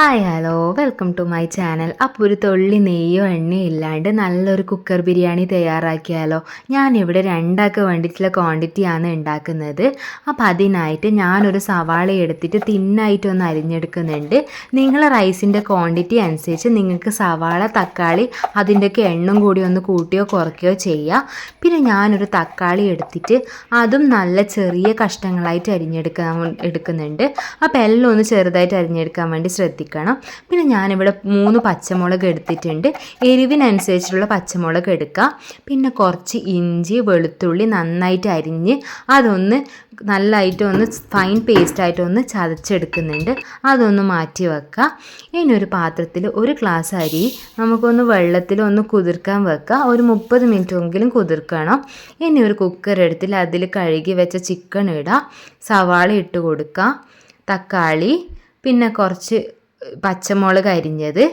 Hi hello welcome to my channel അപ്പോൾ ഒരു തൊള്ളി നെയ്യോ എണ്ണയോ ഇല്ലാണ്ട് നല്ലൊരു കുക്കർ ബിരിയാണി തയ്യാറാക്കിയാലോ? ഞാനിവിടെ രണ്ടാൾക്ക് വേണ്ടിയിട്ടുള്ള ക്വാണ്ടിറ്റിയാണ് ഉണ്ടാക്കുന്നത്. അപ്പോൾ അതിനായിട്ട് ഞാനൊരു സവാള എടുത്തിട്ട് തിന്നായിട്ടൊന്ന് അരിഞ്ഞെടുക്കുന്നുണ്ട്. നിങ്ങൾ റൈസിന്റെ ക്വാണ്ടിറ്റി അനുസരിച്ച് നിങ്ങൾക്ക് സവാള തക്കാളി അതിന്റെയൊക്കെ എണ്ണം കൂടി ഒന്ന് കൂട്ടിയോ കുറയ്ക്കുകയോ ചെയ്യാം. പിന്നെ ഞാനൊരു തക്കാളി എടുത്തിട്ട് അതും നല്ല ചെറിയ കഷ്ണങ്ങളായിട്ട് അരിഞ്ഞെടുക്കാൻ എടുക്കുന്നുണ്ട്. അപ്പോൾ എല്ലാം ഒന്ന് ചെറുതായിട്ട് അരിഞ്ഞെടുക്കാൻ വേണ്ടി ശ്രദ്ധിക്കണം പിന്നെ ഞാനിവിടെ മൂന്ന് പച്ചമുളക് എടുത്തിട്ടുണ്ട്. എരിവിനനുസരിച്ചുള്ള പച്ചമുളക് എടുക്കുക പിന്നെ കുറച്ച് ഇഞ്ചി വെളുത്തുള്ളി നന്നായിട്ട് അരിഞ്ഞ് അതൊന്ന് നല്ലതായിട്ട് ഒന്ന് ഫൈൻ പേസ്റ്റായിട്ട് ഒന്ന് ചതച്ചെടുക്കുന്നുണ്ട്. അതൊന്ന് മാറ്റി വെക്കുക ഇനി ഒരു പാത്രത്തിൽ ഒരു ഗ്ലാസ് അരി നമുക്കൊന്ന് വെള്ളത്തിൽ ഒന്ന് കുതിർക്കാൻ വെക്കുക ഒരു മുപ്പത് മിനിറ്റെങ്കിലും കുതിർക്കണം. ഇനി ഒരു കുക്കർ എടുത്തിൽ അതിൽ കഴുകി വെച്ച ചിക്കൻ ഇടുക സവാള ഇട്ട് കൊടുക്കുക തക്കാളി പിന്നെ കുറച്ച് പച്ചമുളക് അരിഞ്ഞത്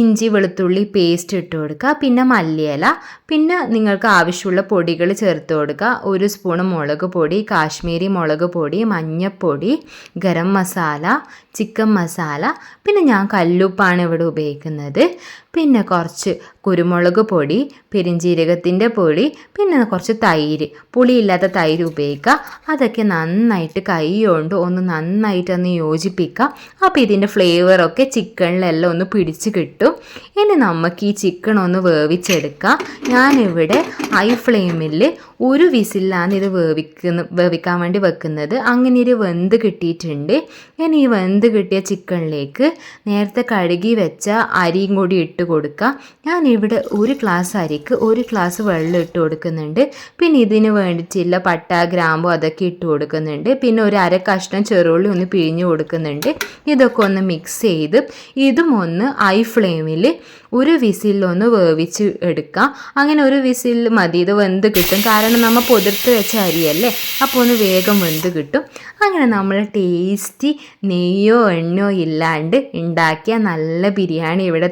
ഇഞ്ചി വെളുത്തുള്ളി പേസ്റ്റ് ഇട്ട് കൊടുക്കുക പിന്നെ മല്ലിയില പിന്നെ നിങ്ങൾക്ക് ആവശ്യമുള്ള പൊടികൾ ചേർത്ത് കൊടുക്കുക. ഒരു സ്പൂൺ മുളക് പൊടി കാശ്മീരി മുളക് പൊടി മഞ്ഞൾപ്പൊടി ഗരം മസാല ചിക്കൻ മസാല പിന്നെ ഞാൻ കല്ലുപ്പാണ് ഇവിടെ ഉപയോഗിക്കുന്നത്. പിന്നെ കുറച്ച് കുരുമുളക് പൊടി പെരിഞ്ജീരകത്തിന്റെ പൊടി പിന്നെ കുറച്ച് തൈര്. പുളിയില്ലാത്ത തൈര് ഉപയോഗിക്കുക. അതൊക്കെ നന്നായിട്ട് കൈ കൊണ്ട് ഒന്ന് നന്നായിട്ട് ഒന്ന് യോജിപ്പിക്കുക. അപ്പോൾ ഇതിന്റെ ഫ്ലേവറൊക്കെ ചിക്കണിലെല്ലാം ഒന്ന് പിടിച്ച് കിട്ടും. ഇനി നമുക്ക് ഈ ചിക്കൻ ഒന്ന് വേവിച്ചെടുക്കാം. ഞാനിവിടെ ഹൈ ഫ്ലെയിമിൽ ഒരു വിസിലാണ് ഇത് വേവിക്കുന്ന വേവിക്കാൻ വേണ്ടി വെക്കുന്നത്. അങ്ങനെ ഒരു വെന്ത് കിട്ടിയിട്ടുണ്ട്. ഇനി ഈ വെന്ത് കിട്ടിയ ചിക്കണിലേക്ക് നേരത്തെ കഴുകി വെച്ച അരിയും കൂടി ഇട്ട് കൊടുക്കുക ഞാൻ ഇവിടെ ഒരു ഗ്ലാസ് അരിക്ക് ഒരു ഗ്ലാസ് വെള്ളം ഇട്ട് കൊടുക്കുന്നുണ്ട്. പിന്നെ ഇതിന് വേണ്ടിയിട്ടുള്ള പട്ട ഗ്രാമ്പു അതൊക്കെ ഇട്ട് കൊടുക്കുന്നുണ്ട്. പിന്നെ ഒരു അര കഷ്ണം ചെറുള്ളി ഒന്ന് പിഴിഞ്ഞ് കൊടുക്കുന്നുണ്ട്. ഇതൊക്കെ ഒന്ന് മിക്സ് ചെയ്ത് ഇതും ഒന്ന് ഐ ഫ്ലെയിമിൽ ഒരു വിസിലൊന്ന് വേവിച്ച് എടുക്കാം. അങ്ങനെ ഒരു വിസിൽ മതി. ഇത് വെന്ത് കിട്ടും. കാരണം നമ്മൾ പൊതിർത്ത് വെച്ച അരിയല്ലേ? അപ്പോൾ ഒന്ന് വേഗം വെന്ത് കിട്ടും. അങ്ങനെ നമ്മൾ ടേസ്റ്റി നെയ്യോ എണ്ണയോ ഇല്ലാണ്ട് ഉണ്ടാക്കിയ നല്ല ബിരിയാണി ഇവിടെ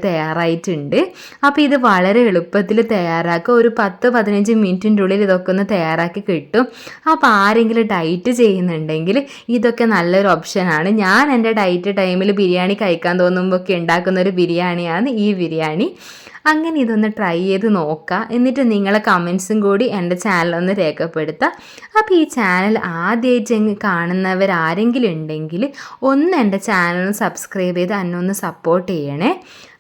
തയ്യാറായിട്ടുണ്ട് അപ്പോൾ ഇത് വളരെ എളുപ്പത്തിൽ തയ്യാറാക്കുക. ഒരു പത്ത് പതിനഞ്ച് മിനിറ്റിന്റെ ഉള്ളിൽ ഇതൊക്കെ ഒന്ന് തയ്യാറാക്കി കിട്ടും. അപ്പോൾ ആരെങ്കിലും ഡയറ്റ് ചെയ്യുന്നുണ്ടെങ്കിൽ ഇതൊക്കെ നല്ലൊരു ഓപ്ഷനാണ്. ഞാൻ എന്റെ ഡയറ്റ് ടൈമിൽ ബിരിയാണി കഴിക്കാൻ തോന്നുമ്പോൾ ഒക്കെ ഉണ്ടാക്കുന്ന ഒരു ബിരിയാണിയാണ് ഈ ബിരിയാണി. അങ്ങനെ ഇതൊന്ന് ട്രൈ ചെയ്ത് നോക്കുക. എന്നിട്ട് നിങ്ങളെ കമൻസും കൂടി എന്റെ ചാനലൊന്ന് രേഖപ്പെടുത്തുക. അപ്പോൾ ഈ ചാനൽ ആദ്യമായിട്ട് കാണുന്നവർ ആരെങ്കിലും ഉണ്ടെങ്കിൽ ഒന്ന് എന്റെ ചാനൽ സബ്സ്ക്രൈബ് ചെയ്ത് എന്നെ ഒന്ന് സപ്പോർട്ട് ചെയ്യണേ.